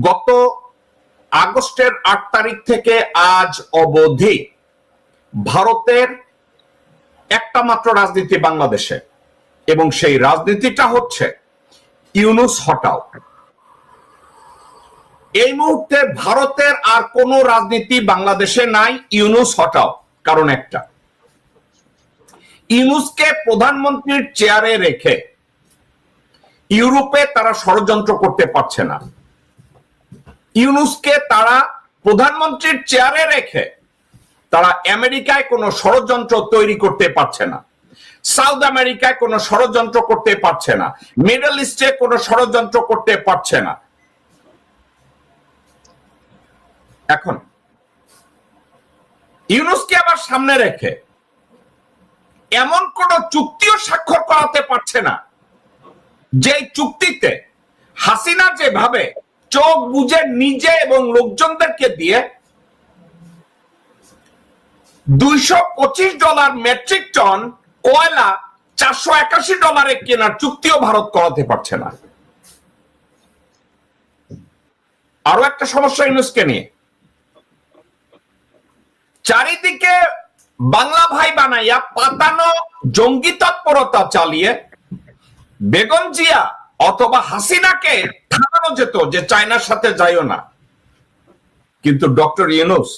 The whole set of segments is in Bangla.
গত আগস্টের আট তারিখ থেকে আজ অবধি ভারতের একটা মাত্র রাজনীতি বাংলাদেশে এবং সেই রাজনীতিটা হচ্ছে ইউনুস হটাও। এই মুহূর্তে ভারতের আর কোন রাজনীতি বাংলাদেশে নাই, ইউনুস হটাও, কারণ একটা। ইউনুসকে প্রধানমন্ত্রীর চেয়ারে রেখে ইউরোপে তারা ষড়যন্ত্র করতে পারছে না। ইউনুসকে তারা প্রধানমন্ত্রীর চেয়ারে রেখে তারা আমেরিকায় কোনো ষড়যন্ত্র তৈরি করতে পারছে না। সাউথ আমেরিকায় কোনো ষড়যন্ত্র করতে পারছে না। মিডল ইস্টে কোনো ষড়যন্ত্র করতে পারছে না। এখন ইউনুসকে আবার সামনে রেখে এমন কোন চুক্তিও স্বাক্ষর করাতে পারছে না যে চুক্তিতে হাসিনা যেভাবে চোখ বুঝে নিজে এবং লোকজনদেরকে দিয়ে দুইশো পঁচিশ ডলার মেট্রিক টন কয়লা চারশো একাশি ডলারে কেনার চুক্তিও ভারত করাতে পারছে না। আরও একটা সমস্যা ইউনুসকে নিয়ে। চারিদিকে বাংলা ভাই বানাইয়া পাতানো জঙ্গি তৎপরতা চালিয়ে বেগম জিয়া অথবা হাসিনাকে থামানো যেত যে চায়নার সাথে যাইও না। কিন্তু ডক্টর ইউনুস,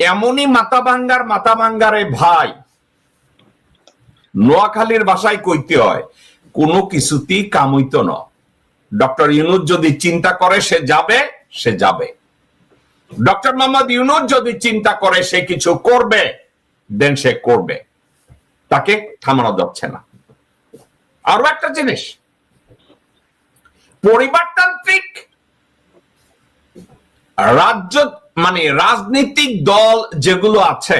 এমনই মাথা ভাঙ্গার মাথা ভাঙ্গারে ভাই, নোয়াখালীর ভাষায় কইতে হয়, কোনো কিছুতেই কামইত ন। ডক্টর ইউনুস যদি চিন্তা করে সে যাবে সে যাবে। ডক্টর মোহাম্মদ ইউনুস যদি চিন্তা করে সে কিছু করবে, দেন সে করবে। তাকে থামানো যাচ্ছে না। আরও একটা জিনিস পরিবারতান্ত্রিক রাজ্য মানে রাজনৈতিক দল যেগুলো আছে,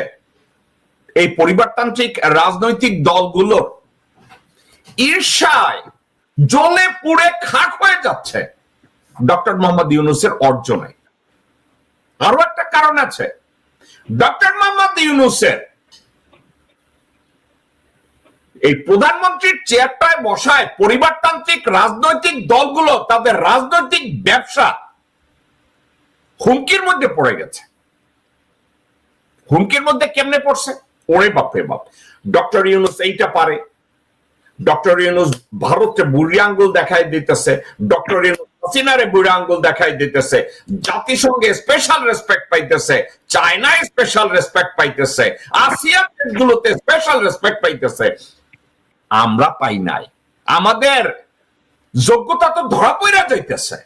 এই পরিবারতান্ত্রিক রাজনৈতিক দলগুলো ঈর্ষায় জ্বলে পুড়ে খাক হয়ে যাচ্ছে ডক্টর মোহাম্মদ ইউনুসের অর্জনে। আরও একটা কারণ আছে, ডক্টর মোহাম্মদ ইউনুসের এই প্রধানমন্ত্রীর চেয়ারটায় বসায় পরিবারতান্ত্রিক রাজনৈতিক দলগুলো তাদের রাজনৈতিক ব্যবসা হুমকির মধ্যে পড়ে গেছে। হুমকির মধ্যে কেমনে পড়ছে? ওরে বাপরে বাপ। ডক্টর ইউনুস এইটা পারে। ডক্টর ইউনুস ভারতে বুড়ি আঙ্গুল দেখাই দিতেছে। ডক্টর ইউনুস হাসিনারে বুড়ি আঙ্গুল দেখাই দিতেছে। জাতিসংঘে স্পেশাল রেসপেক্ট পাইতেছে। চায়নায় স্পেশাল রেসপেক্ট পাইতেছে। আসিয়ান দেশগুলোতে স্পেশাল রেসপেক্ট পাইতেছে। আমরা পাই নাই। আমাদের যোগ্যতা তো ধরা পড়া যাইতেছে।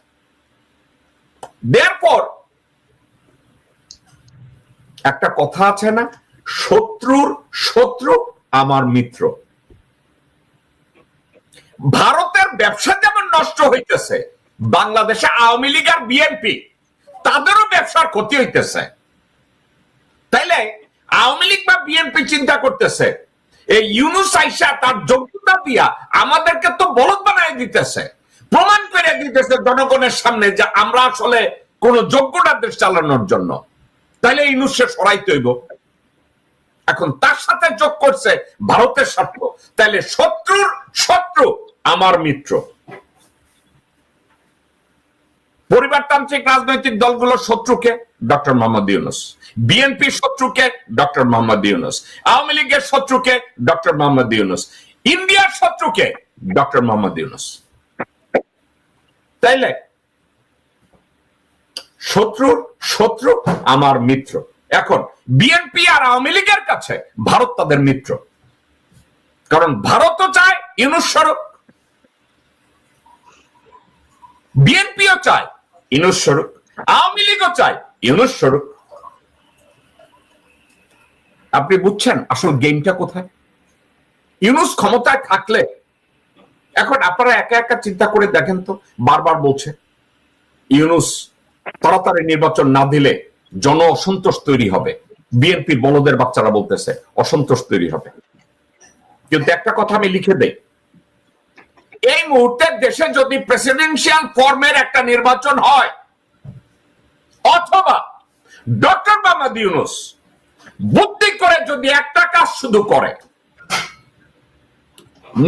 পর একটা কথা আছে না, শত্রুর শত্রু আমার মিত্র। ভারতের ব্যবসা যেমন নষ্ট হইতেছে, বাংলাদেশে আওয়ামী লীগ আর বিএনপি, তাদেরও ব্যবসার ক্ষতি হইতেছে। তাইলে আওয়ামী লীগ বা বিএনপি চিন্তা করতেছে এই ইউনুস আইসা তার যোগ্যতা দিয়া আমাদেরকে তো বলদ বানাই দিতেছে। প্রমাণ করে দিতেছে জনগণের সামনে যে আমরা আসলে কোন যোগ্যটা দেশ চালানোর জন্য। তাইলে ইউনুসে সরাইতে হইব। এখন তার সাথে যোগ করছে ভারতের স্বার্থ। তাইলে শত্রুর শত্রু আমার মিত্র। পরিবারতান্ত্রিক রাজনৈতিক দলগুলোর শত্রুকে ডক্টর মোহাম্মদ ইউনুস। বিএনপি শত্রুকে ডক্টর মোহাম্মদ ইউনুস। আওয়ামী লীগের শত্রুকে ডক্টর মোহাম্মদ ইউনুস। ইন্ডিয়ার শত্রুকে ডক্টর মোহাম্মদ ইউনুস। তাইলে? শত্রু শত্রু আমার মিত্র। এখন, বিএনপি আর আওয়ামী লীগের কাছে ভারত তাদের মিত্র। কারণ ভারতও চায় ইউনুস স্বরূপ। বিএনপিও চায় ইউনুস স্বরূপ, আওয়ামী লীগও চায় ইউনুস স্বরূপ। আপনি বুঝছেন আসল গেমটা কোথায়? ইউনুস ক্ষমতায় থাকলে, এখন আপনারা একা একা চিন্তা করে দেখেন তো, বারবার বলছে, ইউনুস তাড়াতাড়ি নির্বাচন না দিলে জন অসন্তোষ তৈরি হবে। বিএনপি বলদের বাচ্চারা বলতেছে, অসন্তোষ তৈরি হবে। কিন্তু একটা কথা আমি লিখে দেই এই মুহূর্তে দেশে যদি প্রেসিডেন্সিয়াল ফর্মের একটা নির্বাচন হয়, অথবা ডক্টর মোহাম্মদ ইউনুস বুদ্ধি করে যদি একটা কাজ শুধু করে,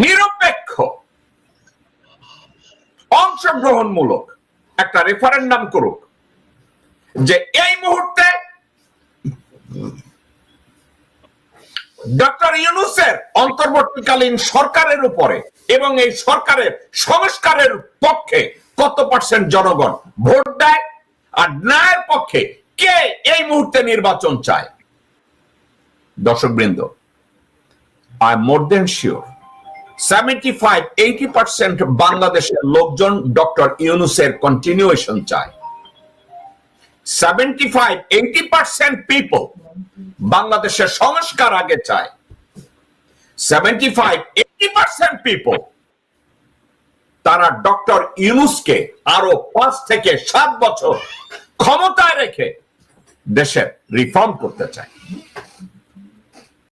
নিরপেক্ষ, অংশগ্রহণমূলক একটা রেফারেন্ডাম করুক, যে এই মুহূর্তে ডক্টর ইউনুসের অন্তর্বর্তীকালীন সরকারের উপরে এবং এই সরকারের সংস্কারের পক্ষে কত পার্সেন্ট জনগণ ভোট দেয় আর ন্যায়ের পক্ষে কে এই মুহূর্তে নির্বাচন চায়? দর্শক বৃন্দ I more than sure seventy five eighty percent বাংলাদেশের লোকজন ডক্টর ইউনুসের কন্টিনিউয়েশন চায়। Seventy five eighty percent people বাংলাদেশের সংস্কার আগে চায়। Seventy five eighty percent people তারা ডক্টর ইউনুসকে আরও পাঁচ থেকে সাত বছর ক্ষমতায় রেখে দেশের রিফর্ম করতে চায়।